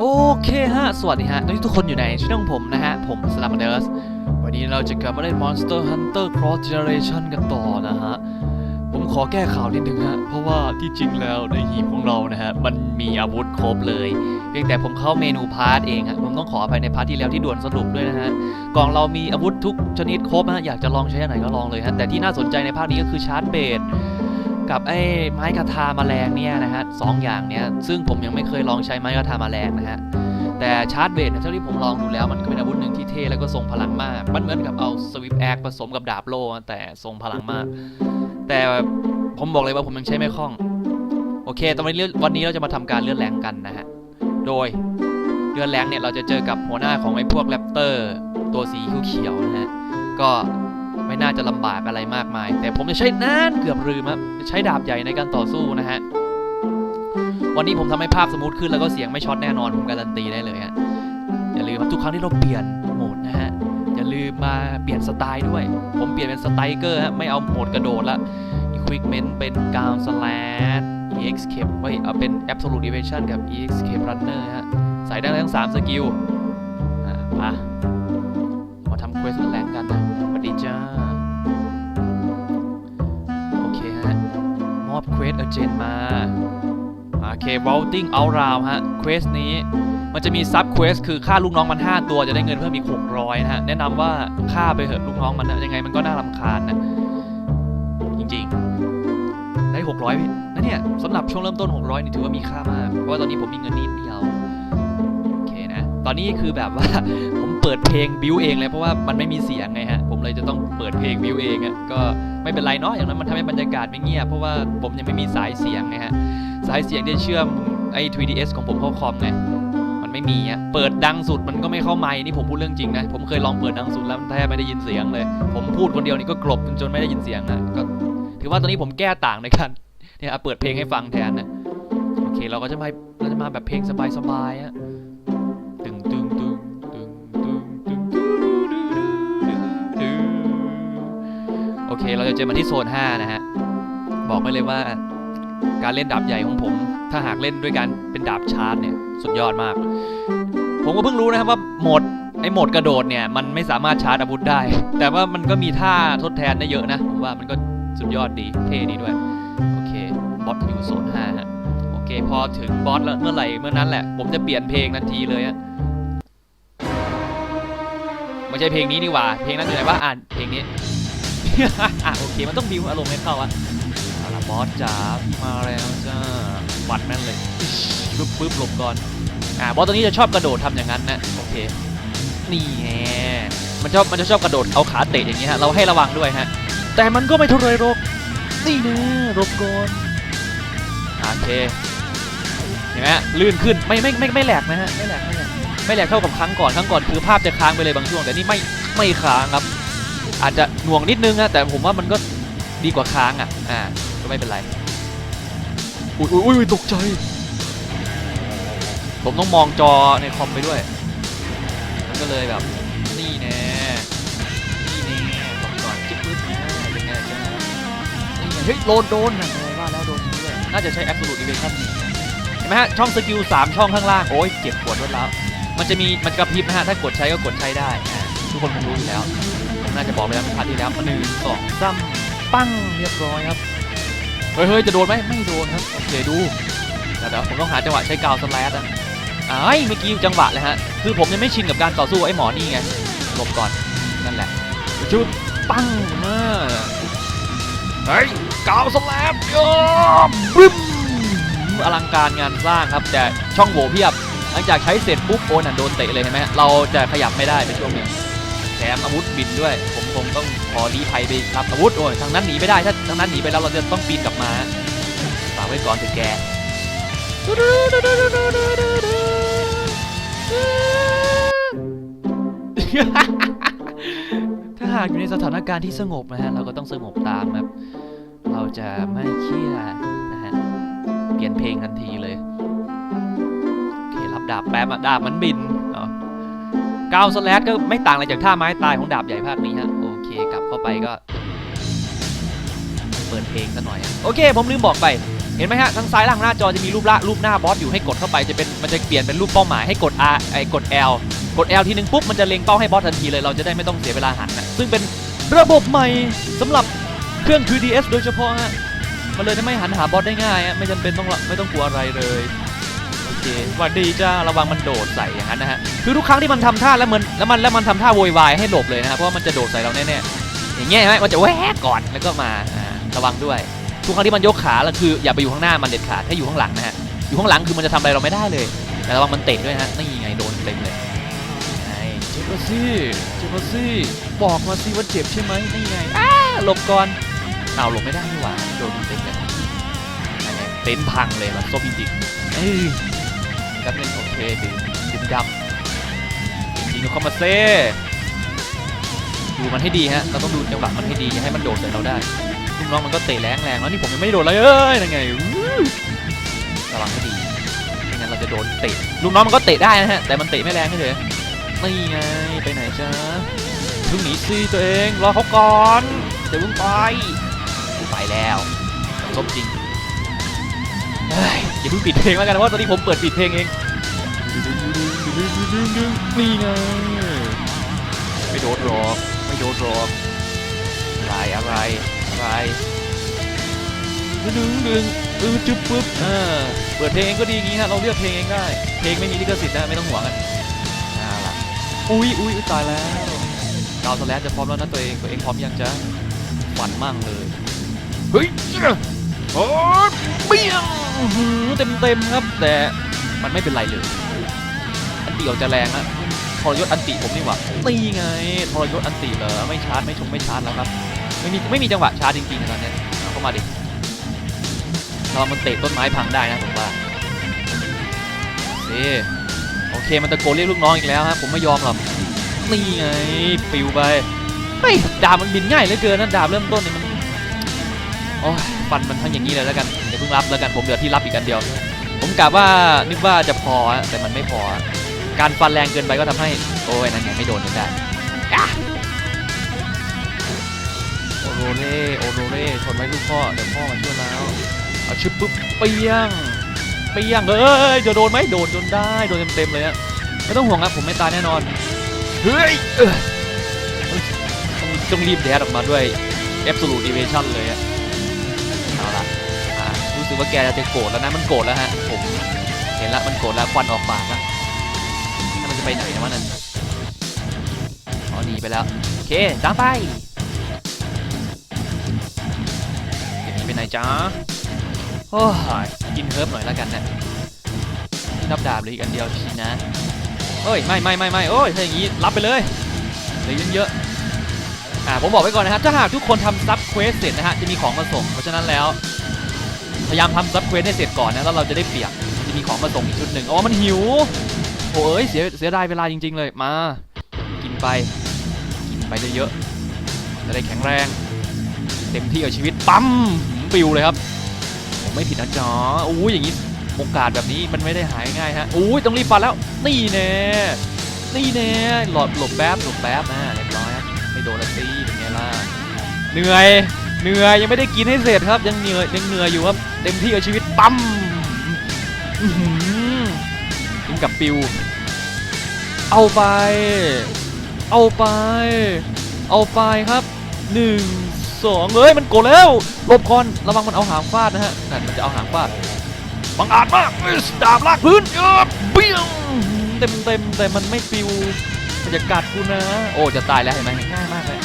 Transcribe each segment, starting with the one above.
โอเคฮะ สวัสดีฮะตอนนี้ทุกคนอยู่ในช่องผมนะฮะ ผมสลัมเดอร์สวันนี้เราจะกลับมาเล่น Monster Hunter Cross Generation กันต่อนะฮะ ผมขอแก้ข่าวนิดนึงฮะ เพราะว่าที่จริงแล้วในหีบของเรานะฮะ มันมีอาวุธครบเลย เพียงแต่ผมเข้าเมนูพาร์ทเองฮะ ผมต้องขออภัยในพาร์ทที่แล้วที่ด่วนสรุปด้วยนะฮะ กล่องเรามีอาวุธทุกชนิดครบฮะ อยากจะลองใช้อันไหนก็ลองเลยฮะ แต่ที่น่าสนใจในภาคนี้ก็คือชาร์จเบส กับไอ้ไม้คาทามาแมลงเนี่ยนะฮะสองอย่างเนี้ยซึ่งผมยังไม่เคยลองใช้ไม้คาทามาแมลงนะฮะแต่ชาร์จเบสเท่าที่ผมลองดูแล้วมันก็เป็นอาวุธหนึ่งที่เท่แล้วก็ทรงพลังมาก มันเหมือนกับเอาสวิปแอคผสมกับดาบโล่แต่ทรงพลังมาก แต่ผมบอกเลยว่าผมยังใช้ไม่คล่อง โอเค ตอนนี้วันนี้เราจะมาทำการเลื่อนแรงกันนะฮะ โดยเลื่อนแรงเนี่ยเราจะเจอกับหัวหน้าของไอ้พวกแรปเตอร์ตัวสีเขียวๆนะฮะ ก็ ไม่น่าจะลำบากอะไรมากมาย แต่ผมจะใช้นานเกือบลืมครับจะใช้ดาบใหญ่ในการต่อสู้นะฮะวันนี้ผมทำให้ภาพสมูทขึ้นแล้วก็เสียงไม่ช็อตแน่นอนผมการันตีได้เลยฮะอย่าลืมครับทุกครั้งที่เราเปลี่ยนโหมดนะฮะอย่าลืมมาเปลี่ยนสไตล์ด้วย ผมเปลี่ยนเป็นสไตเกอร์ฮะไม่เอาโหมดกระโดดละ Equipment เป็นกาวสแลด EX Cape ไว้เอาเป็น Absolute Evasion กับ EX Cape Runner ฮะ ใส่ได้ทั้งสามสกิล อ่ามามาทำเควสแรง มอบเควสเอเจนมาโอเค vaulting out round ฮะเควสนี้มันจะมีซับเควสคือฆ่าลูกน้องมัน 5 ตัวจะได้เงินเพิ่มอีก600นะฮะแนะนำว่าฆ่าไปเถอะลูกน้องมันนะยังไงมันก็น่ารำคาญนะจริงๆ ได้ 600พี่นะเนี่ยสำหรับช่วงเริ่มต้น 600นี่ถือว่ามีค่ามากเพราะว่าตอนนี้ผมมีเงินนิดเดียวโอเคนะตอนนี้คือแบบว่าผมเปิดเพลงบิวเองเลยเพราะว่ามันไม่มีเสียงไงฮะผมเลยจะต้องเปิดเพลงบิวเองอะก็ ไม่เป็นไรเนาะอย่างนั้นมันทำให้บรรยากาศไม่เงียบเพราะว่าผมยังไม่มีสายเสียงไงฮะสายเสียงที่เชื่อมไอ้ 3ds ของผมเข้าคอมไงมันไม่มีอะเปิดดังสุดมันก็ไม่เข้าไมค์นี่ผมพูดเรื่องจริงนะผมเคยลองเปิดดังสุดแล้วแทบไม่ได้ยินเสียงเลย ผมพูดคนเดียวนี่ก็กลบจนไม่ได้ยินเสียงนะก็ถือว่าตอนนี้ผมแก้ต่างในการเนี่ยเปิดเพลงให้ฟังแทนนะโอเคเราก็จะมาเราจะมาแบบเพลงสบายๆอะ อเคเราจะเจอมาที่โซน 5 นะฮะ บอกไปเลยว่า การเล่นดาบใหญ่ของผม ถ้าหากเล่นด้วยการเป็นดาบชาร์จเนี่ย สุดยอดมาก ผมก็เพิ่งรู้นะครับว่าโหมดไอ้โหมดกระโดดเนี่ย มันไม่สามารถชาร์จอาวุธได้ แต่ว่ามันก็มีท่าทดแทนได้เยอะนะ ผมว่ามันก็สุดยอดดี เท่ดีด้วย โอเค บอสอยู่โซน 5 ฮะ โอเค พอถึงบอสแล้วเมื่อไหร่เมื่อนั้นแหละ ผมจะเปลี่ยนเพลงทันทีเลยฮะไม่ใช่เพลงนี้นี่หว่า เพลงนั้นอยู่ไหนวะอ่านเพลงนี้ อะโอเคมันต้องบิวอารมณ์ให้เข้าอะเอาละบอสจ๋าพี่มาแล้วจ้าวัดแม่นเลยอิ๊ชปึ๊บปึ๊บหลบก่อนอ่าบอสตัวนี้จะชอบกระโดดทำอย่างนั้นนะโอเคนี่แฮมันชอบมันจะชอบกระโดดเอาขาเตะอย่างนี้ฮะเราให้ระวังด้วยฮะแต่มันก็ไม่ทุเรศหรอกนี่นะหลบก่อนโอเคเห็นไหมฮะลื่นขึ้นไม่ไม่ไม่ไม่แหลกนะฮะไม่แหลกไม่แหลกไม่แหลกเท่ากับครั้งก่อนครั้งก่อนคือภาพจะค้างไปเลยบางช่วงแต่นี่ไม่ไม่ค้างครับ อาจจะหน่วงนิดนึงนะแต่ผมว่ามันก็ดีกว่าค้างอะอ่าก็ไม่เป็นไรอุ้ยอุ้ยอุ้ยตกใจผมต้องมองจอในคอมไปด้วย มันก็เลยแบบ นี่แน่นี่แน่ก่อนก่อนจิ๊บปึ๊บอ่าเป็นไงจ้านี่ไงเฮ้ยโดนโดนนะไงว่าแล้วโดนจริงด้วยน่าจะใช้ Absolute Evasion นี่เห็นไหมฮะ ช่องสกิล3ช่องข้างล่าง โอ้ยเจ็บปวดรวดแล้ว มันจะมีมันกระพริบนะฮะ ถ้ากดใช้ก็กดใช้ได้อ่าทุกคนคงรู้อยู่แล้วผม น่าจะบอกไปแล้วในพาร์ทที่แล้วหนึ่งสองสามปั้งเรียบร้อยครับเฮ้ยเฮ้ยจะโดนไหมไม่โดนครับโอเคดูเดี๋ยวเดี๋ยวผมต้องหาจังหวะใช้กาวสแลดอะอ้เมื่อกี้จังหวะเลยฮะคือผมยังไม่ชินกับการต่อสู้ไอ้หมอนี่ไงหลบก่อนนั่นแหละชุดปั้งมาเฮ้ยกาวสแลดโย่บึ้มอลังการงานสร้างครับ แต่ช่องโหว่เพียบ หลังจากใช้เสร็จปุ๊บโอนอะโดนเตะเลยเห็นไหมเราจะขยับไม่ได้ในช่วงนึงแถ มอาวุธบินด้วย ผมคงต้องขอรีภัยไปรับอาวุธโอ้ยทางนั้นหนีไม่ได้ถ้าทางนั้นหนีไปแล้วเราจะต้องปีนกลับมาฝากไว้ก่อนเถอะแกถ้าหากอยู่ในสถานการณ์ที่สงบนะฮะเราก็ต้องสงบตามครับเราจะไม่เครียดนะฮะเปลี่ยนเพลงทันทีเลยโอเครับดาบแป๊บอะดาบมันบิน กาวสแลดก็ไม่ต่างอะไรจากท่าไม้ตายของดาบใหญ่ภาคนี้ฮะ โอเคกลับเข้าไปก็ เปิดเพลงซะหน่อย โอเค ผมลืมบอกไป เห็นไหมฮะ ทางซ้ายล่างหน้าจอจะมีรูปละรูปหน้าบอสอยู่ให้กดเข้าไปจะเป็นมันจะเปลี่ยนเป็นรูปเป้าหมายให้กด R ไอ้กด L กด L ทีนึงปุ๊บมันจะเล็งเป้าให้บอสทันทีเลยเราจะได้ไม่ต้องเสียเวลาหันนะซึ่งเป็นระบบใหม่สำหรับเครื่อง 3DS โดยเฉพาะฮะมันเลยทำให้หันหาบอสได้ง่ายฮะไม่จำเป็นต้องไม่ต้องกลัวอะไรเลย เควัดดีจ้าระวังมันโดดใส่อย่างนั้นนะฮะคือทุกครั้งที่มันทำท่าแล้วมันแล้วมันแล้วมันทำท่าโวยวายให้หลบเลยนะฮะเพราะว่ามันจะโดดใส่เราแน่ๆอย่างเงี้ยเห็นไหมมันจะแวกก่อนแล้วก็มาระวังด้วย ทุกครั้งที่มันยกขาแล้วคืออย่าไปอยู่ข้างหน้ามันเด็ดขาดให้อยู่ข้างหลังนะฮะอยู่ข้างหลังคือมันจะทำอะไรเราไม่ได้เลยแต่ระวังมันเตะด้วยฮะนี่ไงโดนเต็มเลยไงเจ็บมาสิเจ็บมาสิบอกมาสิว่าเจ็บใช่ไหมนี่ไงอ้าหลบก่อนเอาหลบไม่ได้นี่หว่าโดนเต็มเลยเต็นพังเลยมันซบจริเอ้ย แป๊บนึงโอเคดื่มดื่มดำจริงเข้ามาเซ่ดูมันให้ดีฮะเราต้องดูจังหวะมันให้ดีอย่าให้มันโดดใส่เราได้ลูกน้องมันก็เตะแรงแรงแล้วนี่ผมยังไม่ได้โดนเลยเอ้ยนั่นไงระวังให้ดีไม่งั้นเราจะโดนเตะลูกน้องมันก็เตะได้นะฮะแต่มันเตะไม่แรงเฉยนี่ไงไปไหนจ้าเพิ่งหนีซีตัวเองรอเขาก่อนเดี๋ยวเพิ่งไปไปแล้วซบจริง เฮ้ยอย่าเพิ่งปิดเพลงแล้วกันเพราะตอนนี้ผมเปิดปิดเพลงเองนี่ไงไม่โดนหรอกไม่โดนหรอกอะไรอะไรอะไรดึงดึงเออจุ๊บปุ๊บอ่าเปิดเพลงเองก็ดีอย่างงี้ฮะเราเลือกเพลงเองได้ เพลงไม่มีลิขสิทธิ์นะไม่ต้องห่วงกันเอาล่ะอุ้ยอุ้ยอุ๊ยตายแล้วดาวสแลนจะพร้อมแล้วนะตัวเองตัวเองพร้อมยังจ๊ะฝันมั่งเลยเฮ้ยโอ้เปี้ยง เต็มเต็มๆครับ แต่มันไม่เป็นไรเลย อันติออกจะแรงนะทรยศอันติผมนี่หว่าตีไงทรยศอันติเหรอไม่ชาร์จไม่ชงไม่ชาร์จแล้วครับ ไม่มีไม่มีจังหวะชาร์จจริงๆนะตอนเนี้ยเข้ามาดิระวังมันเตะต้นไม้พังได้นะผมว่าเซ่โอเคมันตะโกนเรียกลูกน้องอีกแล้วฮะผมไม่ยอมหรอกนี่ไงปิวไปเฮ้ยดาบมันบินง่ายเหลือเกินนะดาบเริ่มต้นเนี่ยมันโอ้ยฟันมันทั้งอย่างนี้เลยแล้วกัน พิ่งรับแล้วกันผมเหลือที่รับอีกอันเดียว ผมกะว่านึกว่าจะพอฮะแต่มันไม่พอ การฟันแรงเกินไปก็ทำให้โอ้ยนั่นไงไม่โดนจนได้อะโอโรเล่โอโรเล่ชนไว้ลูกพ่อเดี๋ยวพ่อมาช่วยแล้วเอาชึบปุ๊บเปียงเปียงเอ้ยจะโดนไหมโดนจนได้โดนเต็มๆเลยอะไม่ต้องห่วงครับผมไม่ตายแน่นอนเฮ้ยเอ้ยต้องต้องรีบแดดออกมาด้วย absolute evasion เลยอะเอาละอ่ารู้ สึกว่าแกจะโกรธแล้วนะมันโกรธแล้วฮะผมเห็นละมันโกรธแล้วควันออกปากแล้วมันจะไปไหนนะวะนั่นอ๋อหนีไปแล้วโอเคตามไปเดี๋ยวหนีไปไหนจ้าโอ้ยกินเฮิร์บหน่อยแล้วกันนะนี่รับดาบเลยอีกอันเดียวชีนะเฮ้ยไม่ไม่ไม่ไม่โอ้ยถ้าอย่างนี้รับไปเลยเลยเยอะๆอ่าผมบอกไว้ก่อนนะครับถ้าหากทุกคนทำซับเควสเสร็จนะฮะจะมีของมาส่งเพราะฉะนั้นแล้ว พยายามทำซับเควสให้เสร็จก่อนนะแล้วเราจะได้เปรียบจะมีของมาส่งอีกชุดหนึ่งอ๋อมันหิวโอ้ยเสียเสียดายเวลาจริง ๆ เลยมา กินไป กินไปเยอะๆจะได้แข็งแรง เต็มที่กับชีวิตปั๊มปิวเลยครับผมไม่ผิดนะจ๊ะอู้ยอย่างนี้โอกาสแบบนี้มันไม่ได้หายง่ายฮะอู้ยต้องรีบฟันแล้วนี่แน่นี่แน่หลบหลบแป๊บหลบแป๊บนะเรียบร้อยไม่โดนละตีเป็นไงล่ะเหนื่อย เหนื่อยยังไม่ได้กินให้เสร็จครับ ยังเหนื่อยยังเหนื่อยอยู่ครับเต็มที่กับชีวิตปั๊มกินกับปิว เอาไป เอาไป เอาไปครับหนึ่งสองเอ้ยมันโกรแล้วลบก่อนระวังมันเอาหางฟาดนะฮะนั่นมันจะเอาหางฟาดบังอาจมากดาบลากพื้นเออเปี้ยงเต็มเต็มแต่มันไม่ปิวมันจะกัดกูนะ โอ้จะตายแล้วเห็นไหมง่ายมากเลย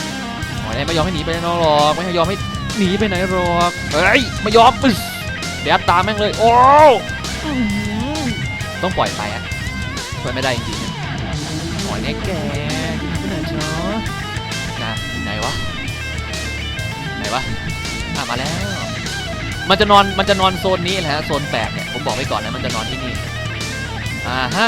อ้ยไม่ยอมให้หนีไปไหนหรอกไม่ยอมให้หนีไปไหนหรอกเฮ้ยไม่ยอมอึ๊สเดี๋ยวตามแม่งเลยโอ้ต้องปล่อยไปอะช่วยไม่ได้จริงๆหอยแน่แกไปไหนจ๊ะนะไหนวะไหนวะอะมาแล้ว มันจะนอนมันจะนอนโซนนี้แหละฮะโซนแปดเนี่ยผมบอกไว้ก่อนนะมันจะนอนที่นี่อ่าฮะ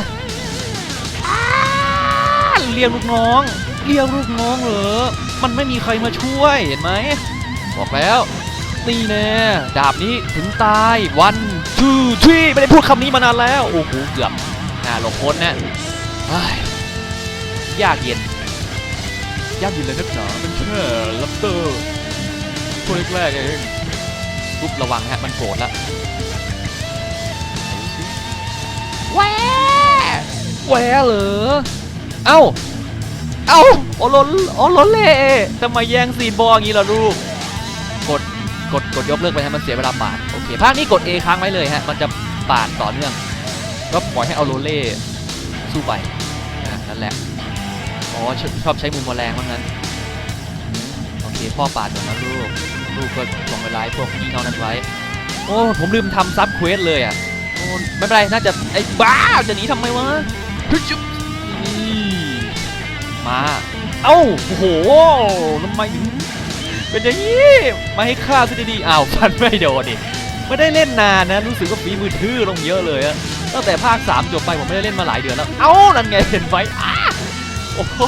เรียกลูกน้อง เรียกลูกน้องเหรอ มันไม่มีใครมาช่วยเห็นไหม บอกแล้ว นี่แน่ดาบนี้ถึงตายวันทูที่ไม่ได้พูดคำนี้มานานแล้ว โอ้โหเกือบอ่าหลบพ้นนะเฮ้ยยากเย็น ยากเย็นเลยนักหนามันแค่ลับเตอร์ตัวแรกๆเองปุ๊บระวังฮะ มันโกรธแล้วแหวแหวเหรอ เอ้า เอ้าโอโลโอโลเล่ทำไมแย่งซีนบอลอย่างนี้ล่ะลูก กด กด กดยกเลิกไปฮะมันเสียเวลาปาด โอเค ภาคนี้กด A ค้างไว้เลยฮะ มันจะปาดต่อเนื่อง ก็ปล่อยให้เอาโรเล่สู้ไปนั่นแหละ อ๋อชอบชอบใช้มุมแมลงว่างั้น โอเค พ่อปาดก่อนนะลูก ลูกก็ส่งเวลาพวกพี่น้องนั้นไว้ โอ้ ผมลืมทำซับเควสเลยอะ โอ้ ไม่เป็นไร น่าจะไอ้บ้า จะหนีทำไมวะ มา เอ้าโอ้โหทำไมเป็นอย่างนี้มาให้ฆ่าซะดีๆอ้าวฟันไม่โดนดิไม่ได้เล่นนานนะรู้สึกว่าฝีมือทื่อลงเยอะเลยอะตั้งแต่ภาค3จบไปผมไม่ได้เล่นมาหลายเดือนแล้ว เอ้านั่นไงเห็นไหมอ้าโอ้โห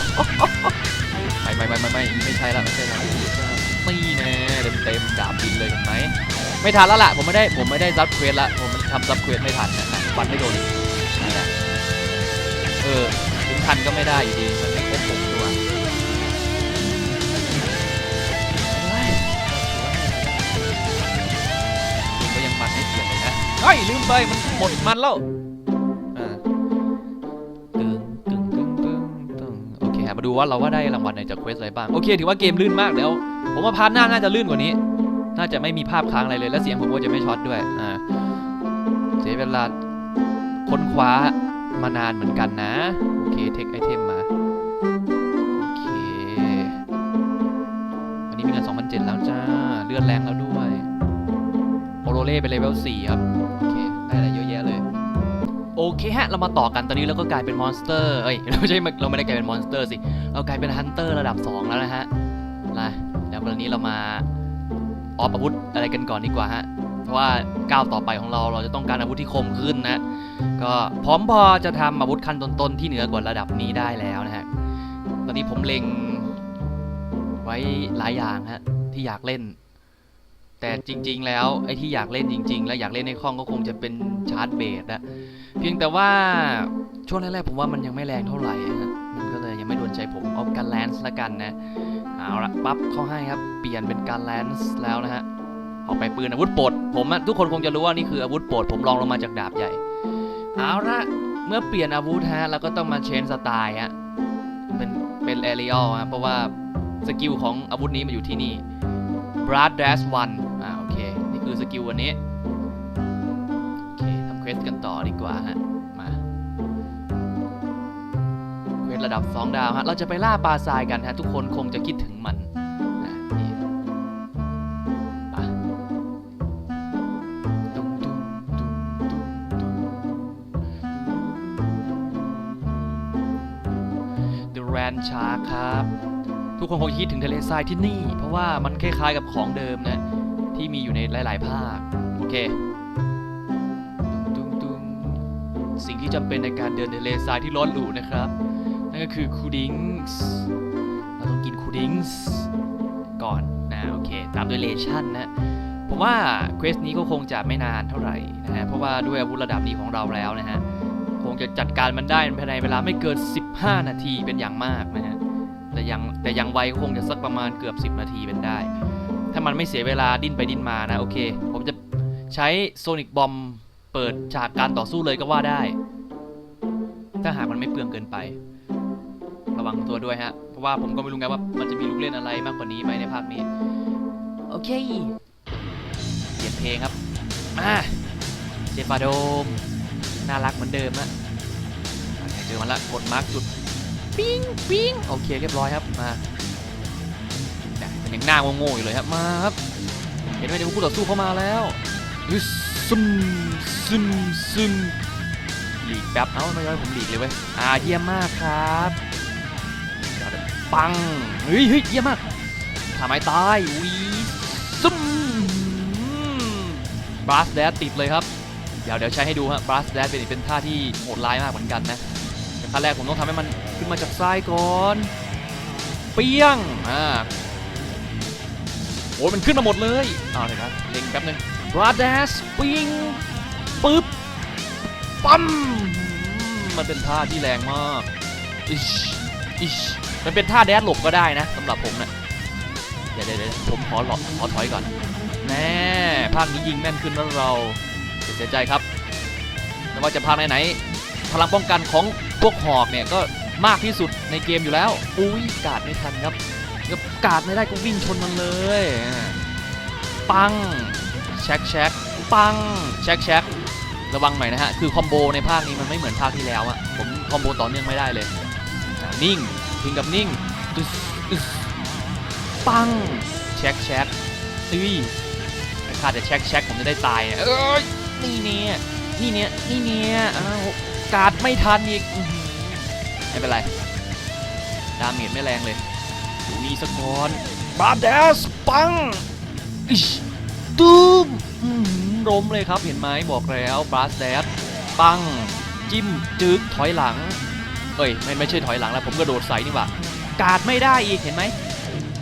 ไม่ไม่ไม่ไม่ไม่ไม่ใช่ละไม่ใช่ละนี่แน่เต็มเต็มๆดาบบินเลยเห็นไหมไม่ทันแล้วล่ะผมไม่ได้ผมไม่ได้ซับเควสละผมทำซับเควสไม่ทันนะฟันไม่โดนนั่แหละเออ ทันก็ไม่ได้อยู่ดีมันไม่ครบผมตัวยผมก็ยังมันไม่เสียเลยนะเฮ้ยลืมไปมันหมดมันแล้วอ่าตึงตึงตึงตึงตึงโอเคมาดูว่าเราว่าได้รางวัลไหนจากเควสอะไรบ้าง โอเค ถือว่าเกมลื่นมากแล้ว ผมว่าพาร์ทหน้าน่าจะลื่นกว่านี้ น่าจะไม่มีภาพค้างอะไรเลย และเสียงผมก็จะไม่ช็อตด้วย อ่า เสียเวลาค้นคว้ามานานเหมือนกันนะ เคเทคไอเทมมา โอเค วันนี้มีเงิน2,007แล้วจ้า เลื่อนแรงแล้วด้วย โอโรเล่เป็นเลเวล4ครับ โอเค ได้อะไรเยอะแยะเลย โอเคฮะ เรามาต่อกันตอนนี้เราก็กลายเป็นมอนสเตอร์ เอ้ย เราไม่ใช่เราไม่ได้กลายเป็นมอนสเตอร์สิ เรากลายเป็นฮันเตอร์ระดับ 2 แล้วนะฮะนะแล้ววันนี้เรามาออฟอาวุธอะไรกันก่อนดีกว่าฮะ เพราะว่าก้าวต่อไปของเราเราจะต้องการอาวุธที่คมขึ้นนะ ก็พร้อมพอจะทำอาวุธขั้นต้นๆที่เหนือกว่าระดับนี้ได้แล้วนะฮะ ตอนนี้ผมเล็งไว้หลายอย่างฮะที่อยากเล่น แต่จริง ๆ แล้วไอ้ที่อยากเล่นจริง ๆ และอยากเล่นในคล่องก็คงจะเป็นชาร์จเบสอะเพียงแต่ว่าช่วงแรกๆผมว่ามันยังไม่แรงเท่าไหร่นะมันก็เลยยังไม่โดนใจผมเอาการแลนส์ละกันนะเอาละปั๊บเข้าให้ครับเปลี่ยนเป็นการแลนส์แล้วนะฮะ ออกไปปืนอาวุธโปรดผมทุกคนคงจะรู้ว่านี่คืออาวุธโปรดผมลองลงมาจากดาบใหญ่ เอาละเมื่อเปลี่ยนอาวุธฮะเราก็ต้องมาเชนสไตล์ฮะเป็นเป็นแอริออลฮะเพราะว่าสกิลของอาวุธนี้มันอยู่ที่นี่ Brad Dash 1อ่าโอเค นี่คือสกิลวันนี้โอเคทำเควสกันต่อดีกว่าฮะมาเควสระดับ 2 ดาวฮะเราจะไปล่าปลาทรายกันฮะทุกคนคงจะคิดถึงมัน The Rand Shark ครับ ทุกคนคงคิดถึงทะเลทรายที่นี่ เพราะว่ามันคล้ายๆกับของเดิมนะ ที่มีอยู่ในหลาย ๆ ภาค โอเคตุ้งตุ้งสิ่งที่จำเป็นในการเดินทะเลทรายที่ร้อนหรูนะครับ นั่นก็คือคูดิงส์เราต้องกินคูดิงส์ก่อนนะโอเค ตามด้วยเลชั่นนะผมว่าเควสนี้ก็คงจะไม่นานเท่าไหร่นะฮะเพราะว่าด้วยอาวุธระดับนี้ของเราแล้วนะฮะ งจะจัดการมันได้ภายในเวลาไม่เกิน 15 นาทีเป็นอย่างมากนะฮะแต่ยังแต่ยังไวก็คงจะสักประมาณเกือบ 10 นาทีเป็นได้ ถ้ามันไม่เสียเวลาดิ้นไปดิ้นมานะโอเค ผมจะใช้โซนิกบอมเปิดฉากการต่อสู้เลยก็ว่าได้ ถ้าหากมันไม่เปลืองเกินไป ระวังตัวด้วยฮะ เพราะว่าผมก็ไม่รู้ไงว่ามันจะมีลูกเล่นอะไรมากกว่านี้ไหมในภาคนี้ โอเคเปลี่ยนเพลงครับ มาเจฟาโดม น่ารักเหมือนเดิมนะ อเคเจอมันละกดมาร์กจุดปิ้งปิ้งโอเคเรียบร้อยครับมาเนี่ยมันยังหน้าโง่ๆอยู่เลยครับมาครับเห็นไหมเดี๋ยวคู่ต่อสู้เข้ามาแล้วยึสซึมซึมซึมหลีกแป๊บเอ้าไม่ย้อยผมหลีกเลยเว้ยอ่าเยี่ยมมากครับปังเฮ้ยเฮ้ยเยี่ยมมากทำไมตายวีซึมบลัสแดดติดเลยครับ เดี๋ยวเดี๋ยวใช้ให้ดูฮะบลัสแดดเป็นเป็นท่าที่โหดร้ายมากเหมือนกันนะ ขั้นแรกผมต้องทำให้มันขึ้นมาจากทรายก่อน เปี้ยง อ่า โอ้ยมันขึ้นมาหมดเลยเอาเลยครับเล็งแป๊บนึงบราด s สปิงปึ๊บ ปั๊ม มันเป็นท่าที่แรงมากอิชอิชมันเป็นท่าแดดหลบก็ได้นะสำหรับผมนะเดี๋ยวเดี๋ยวเดี๋ยวผมขอหลบขอถอยก่อนแน่ภาคนี้ยิงแม่นขึ้นแล้วเราเสียใจครับ ไม่ว่าจะภาคไหนๆพลังป้องกันของ พวกหอกเนี่ยก็มากที่สุดในเกมอยู่แล้ว อุ้ยกาดไม่ทันครับก็กาดไม่ได้ก็วิ่งชนมันเลย ปังแช็กแช็กปังแช็กแช็กระวังหน่อยนะฮะ คือคอมโบในภาคนี้มันไม่เหมือนภาคที่แล้วอะผมคอมโบต่อเนื่องไม่ได้เลย นิ่งทิ้งกับนิ่งตึ๊สตึ๊สปังแช็กแช็กอุ้ยข้าจะเช็คเช็คผมจะได้ตายเอ้ยนี่เนี่ยนี่เนี่ยนี่เนี่ยอ้าวกาดไม่ทันอีก ไม่เป็นไร ดาเมจไม่แรงเลยดูนี่สกอนบาเดสปังอิชตูมอื้อหือล้มเลยครับเห็นไหมบอกแล้วบาสเดสปัง จิ้มจึกถอยหลัง เอ้ยไม่ไม่ใช่ถอยหลังแล้วผมกระโดดใส่นี่หว่าการ์ดไม่ได้อีกเห็นไหม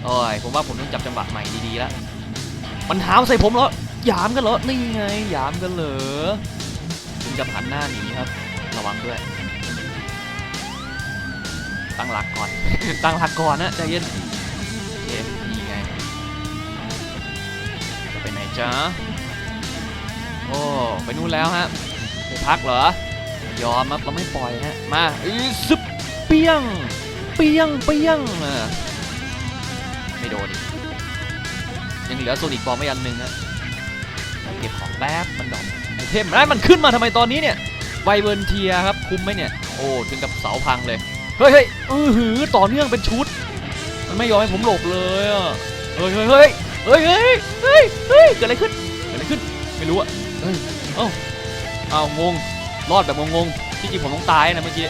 โอ้ยผมว่าผมต้องจับจังหวะใหม่ดีๆแล้วมันหามใส่ผมเหรอหยามกันเหรอนี่ไงหยามกันเหรอถึงจะหันหน้าหนีครับ ระวังด้วย ตั้งหลักก่อน ตั้งหลักก่อนนะใจเย็นโอเคนี่ไงจะไปไหนจ๊ะโอ้ไปนู่นแล้วฮะไปพักเหรอยอมครับเราไม่ปล่อยฮะมาอีซึบเปี้ยงเปี้ยงเปี้ยงอะไม่โดนยังเหลือโซนิกบอลไม่อันหนึ่งฮะเก็บของแป๊บมันดอกไอเทมแล้วมันขึ้นมาทำไมตอนนี้เนี่ยไวเวิร์นเทียครับ คุมไหมเนี่ย โอ้ ถึงกับเสาพังเลย เฮ้ยเฮ้ยอือหือต่อเนื่องเป็นชุด มันไม่ยอมให้ผมหลบเลยอะเฮ้ยเฮ้ยเฮ้ยเฮ้ยเฮ้ยเฮ้ยเฮ้ยเกิดอะไรขึ้นเกิดอะไรขึ้นไม่รู้อะเฮ้ยเอ้าเอ้างงรอดแบบงงๆที่จริงผมต้องตายนะเมื่อกี้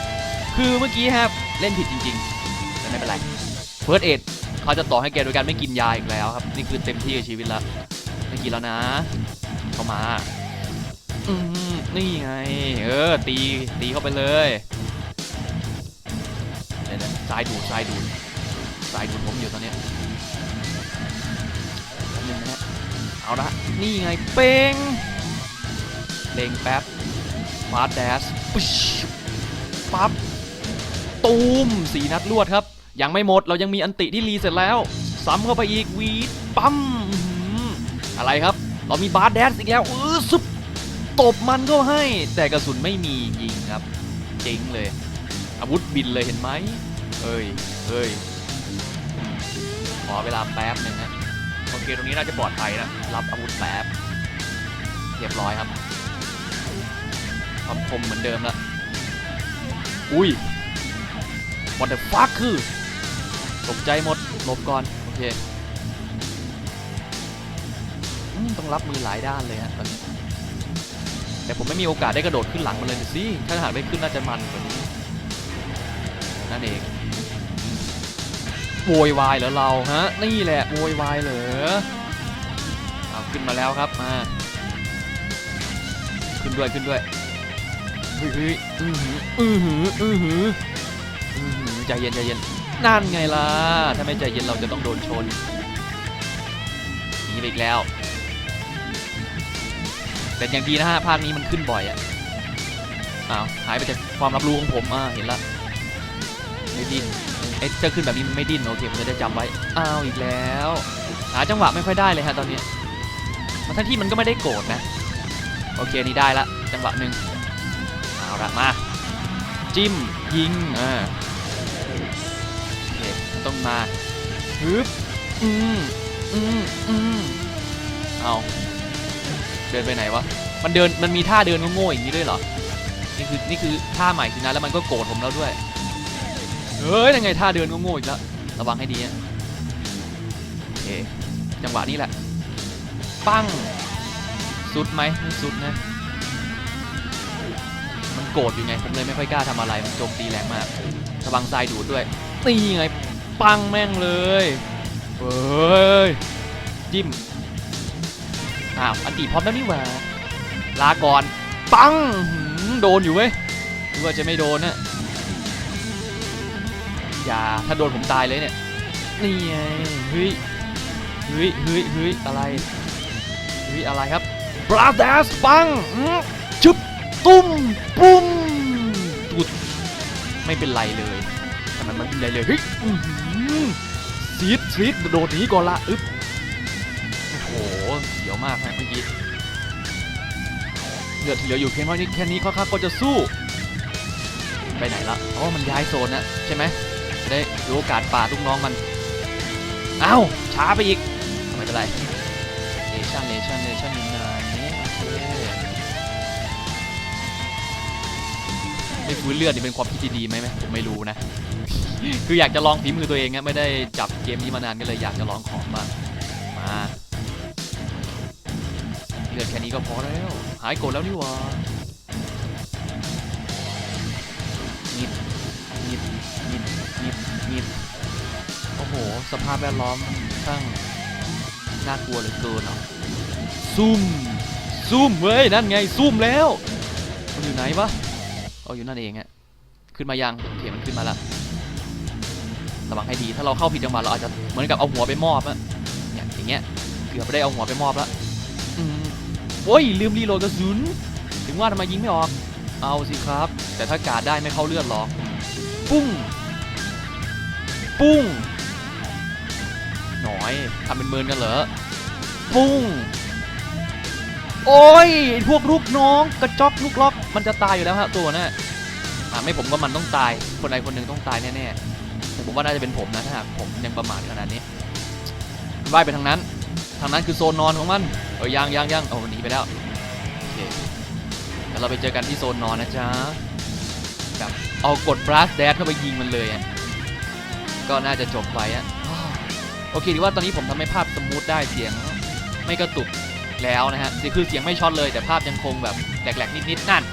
คือเมื่อกี้ครับเล่นผิดจริงๆแต่ไม่เป็นไรเฟิร์สเอ็ดเขาจะต่อให้แกโดยการไม่กินยาอีกแล้วครับ นี่คือเต็มที่กับชีวิตแล้วไม่กินแล้วนะ เข้ามาอืมนี่ไง เออตีตีเข้าไปเลย ซ้ายดูดซ้ายดูดซ้ายดูดผมอยู่ตอนเนี้ยแป๊บนึงนะฮะเอาละนี่ไงเป้งเล็งแป๊บฟาดแดสปุ๊ชปั๊บตูมสี่นัดรวดครับ ยังไม่หมดเรายังมีอันติที่รีเสร็จแล้ว ซ้ำเข้าไปอีกวีดปั๊มอะไรครับ เรามีบาร์แดนอีกแล้วเออซุปตบมันก็ให้ แต่กระสุนไม่มียิงครับ เจ๋งเลย อาวุธบินเลยเห็นไหม เอ้ยเอ้ย ขอเวลาแป๊บหนึ่งฮะ โอเค ตรงนี้น่าจะปลอดภัยนะ รับอาวุธแป๊บ เรียบร้อยครับความคมเหมือนเดิมละอุ้ย what the fuck คือตกใจหมดหลบก่อน โอเค ต้องรับมือหลายด้านเลยฮะตอนนี้ แต่ผมไม่มีโอกาสได้กระโดดขึ้นหลังมันเลยสิ ถ้าหากได้ขึ้นน่าจะมันกว่านี้นั่นเอง โวยวายเหรอเราฮะนี่แหละโวยวายเหรอเอาขึ้นมาแล้วครับมาขึ้นด้วยขึ้นด้วยเฮ้ยเฮ้ยอือหืออือหืออือหืออือหือใจเย็นใจเย็นนั่นไงล่ะถ้าไม่ใจเย็นเราจะต้องโดนชนหนีไปอีกแล้วแต่อย่างดีนะฮะภาคนี้มันขึ้นบ่อยอะอ้าวหายไปจากความรับรู้ของผมอ่าเห็นละไม่ดิ้ นไอ้เจ้าขึ้นแบบนี้มันไม่ดิ้นโอเคผมจะได้จำไว้ อ้าวอีกแล้ว หาจังหวะไม่ค่อยได้เลยฮะตอนนี้มันทั้งที่มันก็ไม่ได้โกรธนะ โอเคนี่ได้ละจังหวะหนึ่งเอาละมา จิ้มยิงอ่าโอเคต้องมาฮึบอืมอืมอืมเอาเดินไปไหนวะ มันเดินมันมีท่าเดินโง่ๆอย่างนี้ด้วยเหรอ นี่คือนี่คือท่าใหม่สินะแล้วมันก็โกรธผมแล้วด้วย เฮ้ยยังไงท่าเดินโง่ๆอีกแล้วระวังให้ดีนะโอเคจังหวะนี้แหละ ปั้ง สุดไหมไม่สุดนะ มันโกรธอยู่ไง ผมเลยไม่ค่อยกล้าทำอะไร มันโจมตีแรงมาก ระวังทรายดูดด้วยนี่ไง ปังแม่งเลยเฮ้ย จิ้ม อ้าว อันตีพร้อมแล้วนี่หว่า ลาก่อน ปัง โดนอยู่เว้ยหรือว่าจะไม่โดนนะ อย่าถ้าโดนผมตายเลยเนี่ย นี่ไงเฮ้ยเฮ้ยเฮ้ยเฮ้ยอะไรเฮ้ยอะไรครับบราดสปังชึบตุ้มปุ้มตุดไม่เป็นไรเลยแต่มันไม่เป็นไรเลยเฮ้ยซีดซีดโดดหนีก่อนละอึ๊บโอ้โหเสียวมากฮะเมื่อกี้เลือที่เหลืออยู่เพียงเท่านี้แค่นี้ข้าก็จะสู้ ไปไหนละอ๋อมันย้ายโซนนะใช่ไหม ได้รู้โอกาสป่าลูกน้องมัน เอ้าช้าไปอีกไม่เป็นไรเนชั่นเนชั่นเนชั่นอยู่ไหนโอเคไม่ฟื้นเลือดนี่เป็นความคิดที่ดีไหมไหมผมไม่รู้นะ คืออยากจะลองฝีมือตัวเองอะไม่ได้จับเกมนี้มานานก็เลยอยากจะลองของบ้างมาเลือดแค่นี้ก็พอแล้ว หายโกรธแล้วนี่หว่าิดโอ้โห สภาพแวดล้อมช่างน่ากลัวเหลือเกินอะซุ่มซุ่มเว้ยนั่นไงซุ่มแล้ว มันอยู่ไหนวะเอาอยู่นั่นเองอะขึ้นมายังโอเคมันขึ้นมาล้วระวังให้ดีถ้าเราเข้าผิดจังหวะเราอาจจะเหมือนกับเอาหัวไปมอบอะเนี่ยอย่างเงี้ยเกือบไม่ได้เอาหัวไปมอบแล้วโอ้ยลืมรีโหลดกระสุนถึงว่าทำไมยิงไม่ออก เอาสิครับ แต่ถ้ากาดได้ไม่เข้าเลือดหรอก ปุ้ง ปุ้งหน่อยทำเป็นเมินกันเหรอ ปุ้ง โอ้ยพวกลูกน้องกระจอกลูกล็อก มันจะตายอยู่แล้วฮะตัวน่ะอ่าไม่ผมก็มันต้องตาย คนใดคนหนึ่งต้องตายแน่ๆแต่ผมว่าน่าจะเป็นผมนะถ้าหากผมยังประมาทขนาดนี้ว่ายไปทางนั้น ทางนั้นคือโซนนอนของมัน เออยังยังยังเอาหนีไปแล้วโอเคแล้วเราไปเจอกันที่โซนนอนนะจ๊ะแบบเอากดบลัสแดดเข้าไปยิงมันเลยอะ ก็น่าจะจบไปอะโอเคดีว่าตอนนี้ผมทำให้ภาพสมูทได้เสียงไม่กระตุกแล้วนะฮะนี่คือเสียงไม่ช็อตเลยแต่ภาพยังคงแบบแหลกๆนิดๆนั่น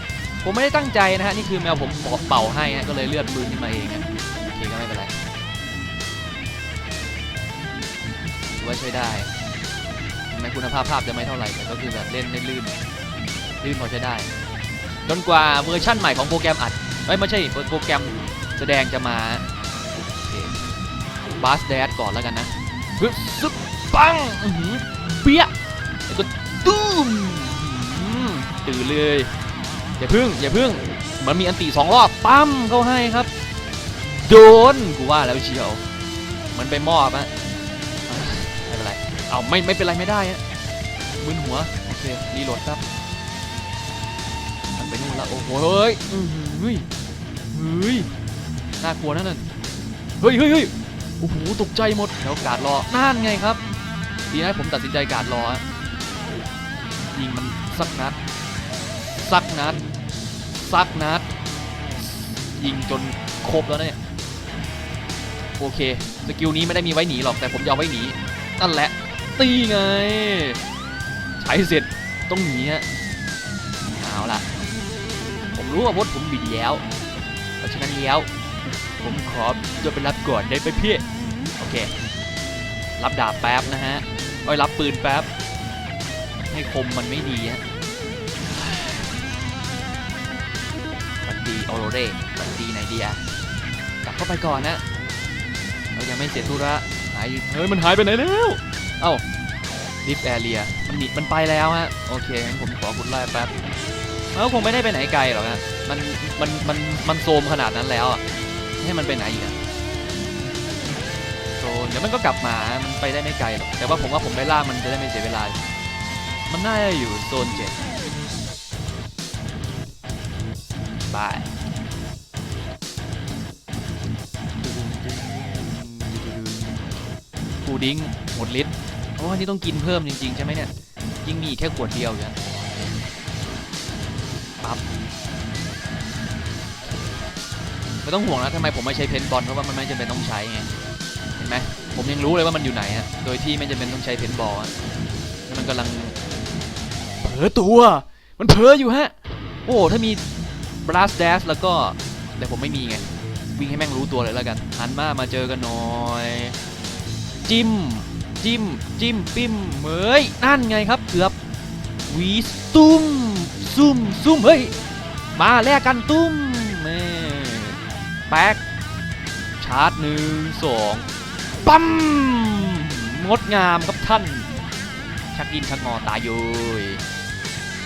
ผมไม่ได้ตั้งใจนะฮะนี่คือแมวผมเป่าให้นะก็เลยเลือดปืนขึ้นมาเองอะโอเคก็ไม่เป็นไรถือว่าใช้ได้แม้คุณภาพภาพจะไม่เท่าไหร่แต่ก็คือแบบเล่นได้ลื่นลื่นพอใช้ได้จนกว่าเวอร์ชั่นใหม่ของโปรแกรมอัดเอ้ยไม่ใช่โปรแกรมแสดงจะมา บาสแดดก่อนแล้วกันนะปึ๊บซึบปังอื้อหือเปี้ยแล้วก็ตุ้มตื่นเลยอย่าพึ่งอย่าพึ่งมันมีอันตีสองรอบปั้มเข้าให้ครับ โดนกูว่าแล้วเชียวมันไปมอบอะไม่เป็นไรเอาไม่ไม่เป็นไรไม่ได้อะมึนหัวโอเครีโหลดครับมันไปนู่นแล้วโอ้โหเฮ้ยเฮ้ยเฮ้ยน่ากลัวนั่นน่ะเฮ้ยเฮ้ย โอ้โหตกใจหมดแล้วการดรอนั่นไงครับดีนะผมตัดสินใจการดรอยิงมันสักนัดสักนัดสักนัด ยิงจนครบแล้วเนี่ยโอเคสกิลนี้ไม่ได้มีไว้หนีหรอกแต่ผมจะเอาไว้หนีนั่นแหละ ตีไง ใช้เสร็จต้องหนีฮะเอาล่ะ ผมรู้ว่าพดผมบิดแล้วเพราะฉะนั้นแล้ว ผมขอจะไปรับก่อนได้ไหมพี่ โอเค รับดาบแป๊บนะฮะเอ้ยรับปืนแป๊บ ให้คมมันไม่ดีฮะบันดีโอโรเร่บันดีไหนดีอะกลับเข้าไปก่อนนะเรายังไม่เสร็จธุระหายอยู่เฮ้ย มันหายไปไหนแล้ว เอ้าดิฟแอเรียมันหนีมันไปแล้วฮะ โอเคงั้นผมขอคุณไล่แป๊บมันก็คงไม่ได้ไปไหนไกลหรอกนะมัน มัน มัน มันโซมขนาดนั้นแล้วอะ ให้มันไปไหนอีกอะโซนเดี๋ยวมันก็กลับมา มันไปได้ไม่ไกลหรอก แต่ว่าผมว่าผมไปล่ามันจะได้ไม่เสียเวลา มันน่าจะอยู่โซนเจ็ดบายปูดิ้งหมดลิตรโอ้นี่ต้องกินเพิ่มจริง ๆ ใช่ไหมเนี่ย ยิ่งมีแค่ขวดเดียวอยู่ ไม่ต้องห่วงนะทำไมผมไม่ใช้เพนบอลเพราะว่ามันไม่จำเป็นต้องใช้ไงเห็นไหมผมยังรู้เลยว่ามันอยู่ไหนอะโดยที่ไม่จำเป็นต้องใช้เพนบอลแล้วมันกำลังเผลอตัว มันเผลออยู่ฮะ โอ้ถ้ามี blast dash แล้วก็แต่ผมไม่มีไง วิ่งให้แม่งรู้ตัวเลยแล้วกันหันมามาเจอกันหน่อยจิ้มจิ้มจิ้มปิ้มเหมยนั่นไงครับเกือบวีสตุ้มซุ่มซุ่มเฮ้ยมาแลกกันตุ้ม แป๊กชาร์จหนึ่งสองปั๊มงดงามครับท่าน ชักดินชักงอตายยุย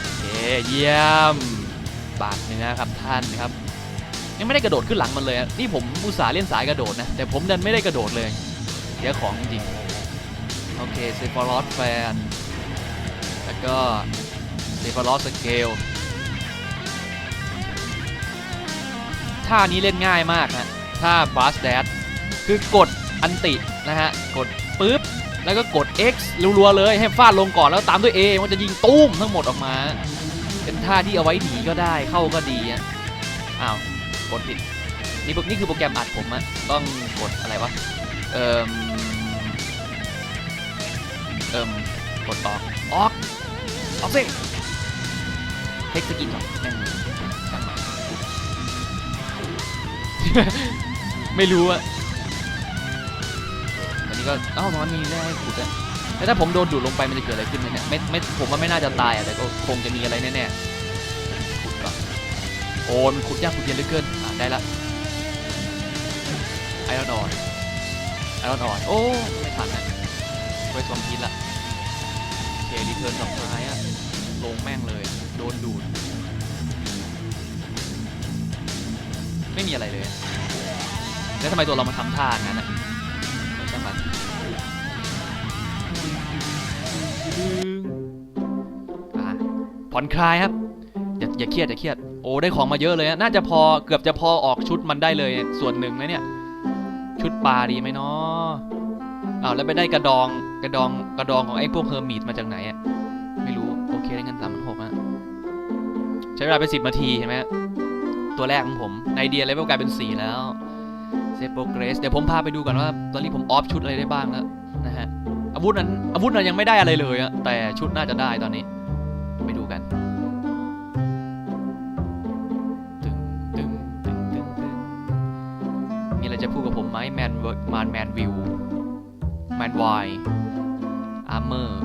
โอเคเยี่ยม บาดเนื้อครับท่านครับ ยังไม่ได้กระโดดขึ้นหลังมันเลยนี่ผมอุตส่าห์เล่นสายกระโดดนะ แต่ผมดันไม่ได้กระโดดเลยเสียของจริงโอเคเซฟอรอสแฟนก็เดฟลอสสเกล ท่านี้เล่นง่ายมากฮะท่าบ u สแดดคือกดอันตินะฮะ กดปุ๊บ แล้วก็กด X รัวๆเลยให้ฟาดลงก่อนแล้วตามด้วย A มันจะยิงตุ้มทั้งหมดออกมา เป็นท่าที่เอาไว้หนีก็ได้เข้าก็ดีอะอ้าว กดผิด นี่พวกนี่คือโปรแกรมอัดผมอะต้องกดอะไรวะ เอ่มเอ่มกดออก ออก ออกสิเทคสกินหรอ ไม่รู้อะอันนี้ก็เอ้ามันมีแร่ให้ขุดอะแล้วถ้าผมโดนดูดลงไปมันจะเกิดอะไรขึ้นเนี่ยไม่ไม่ผมว่าไม่น่าจะตายอะแต่ก็คงจะมีอะไรแน่ๆขุดก่อนโอ้มันขุดยากขุดเย็นเหลือเกินอะได้ละไอรอนออนไอรอนออนโอ้ไม่ทันนะไว้คอมพิวละโอเครีเทิร์นสองท้ายอะลงแม่งเลย โดนดูด ไม่มีอะไรเลย แล้วทำไมตัวเรามาทำท่างั้นอะช่างมันผ่อนคลายครับ อย่าอย่าเครียดอย่าเครียด โอ้ได้ของมาเยอะเลยอะน่าจะพอเกือบจะพอออกชุดมันได้เลยส่วนหนึ่งนะเนี่ย ชุดปลาดีไหมเนาะอ้าวแล้วไปได้กระดองกระดองกระดองของไอ้พวกเฮอร์มิตมาจากไหนอะไม่รู้โอเคได้เงินสามพันหกอะใช้เวลาไปสิบนาทีเห็นไหมตัวแรกของผมในเดียเลเวลกลายเป็นสี่แล้ว ซโปรเกรสเดี๋ยวผมพาไปดูก่อนว่า ตอนนี้ผมออฟชุดอะไรได้บ้างแล้วนะฮะอาวุธนั้นอาวุธนั้นยังไม่ได้อะไรเลยอะแต่ชุดน่าจะได้ตอนนี้ ไปดูกันตึงตึงตึงตึงตึงมีอะไรจะพูดกับผมไหมแมนเวิร์มานแมนวิวแมนไวอาร์เมอร์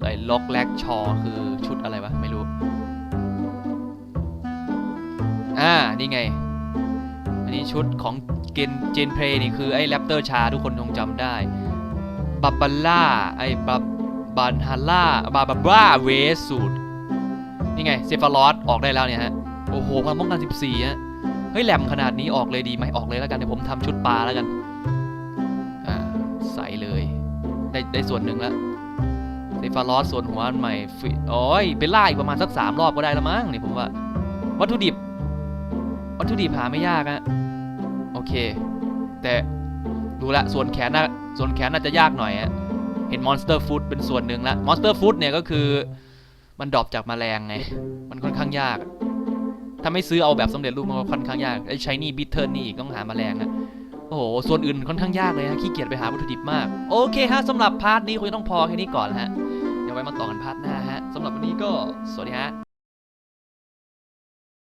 ไอ้ล็อกแลกชอคือชุดอะไรวะ ไม่รู้ อ่า นี่ไง อันนี้ชุดของเกนเจนเพลนี่คือไอ้แรปเตอร์ชาทุกคนคงจำได้บับบัลล่าไอ้บับบันฮาร่าบาบาบ้าเวสสูตรนี่ไงเซฟารอสออกได้แล้วเนี่ยฮะ โอ้โหพลังป้องกัน14ฮะเฮ้ยแหลมขนาดนี้ออกเลยดีไหมออกเลยแล้วกันเดี๋ยวผมทำชุดปลาแล้วกันอ่าใส่เลยได้ได้ส่วนหนึ่งแล้วเซฟารอสส่วนหัวอันใหม่ฟิโอ้ยไปล่าอีกประมาณสักสามรอบก็ได้แล้วมั้งนี่ผมว่า วัตถุดิบ วัตถุดิบหาไม่ยากอะโอเค แต่ดูละส่วนแขนน่ะส่วนแขนน่าจะยากหน่อยอะเห็นมอนสเตอร์ฟู้ดเป็นส่วนหนึ่งละมอนสเตอร์ฟู้ดเนี่ยก็คือมันดรอปจากแมลงไง มันค่อนข้างยาก ถ้าไม่ซื้อเอาแบบสำเร็จรูปมันก็ค่อนข้างยากไอ้ใช้นี่บิทเทิลนี่อีกต้องหาแมลงอะโอ้โห ส่วนอื่นค่อนข้างยากเลยฮะขี้เกียจไปหาวัตถุดิบมาก โอเคฮะสำหรับพาร์ทนี้คงต้องพอแค่นี้ก่อนฮะ เดี๋ยวไว้มาต่อกันพาร์ทหน้าฮะสำหรับวันนี้ก็สวัสดีฮะ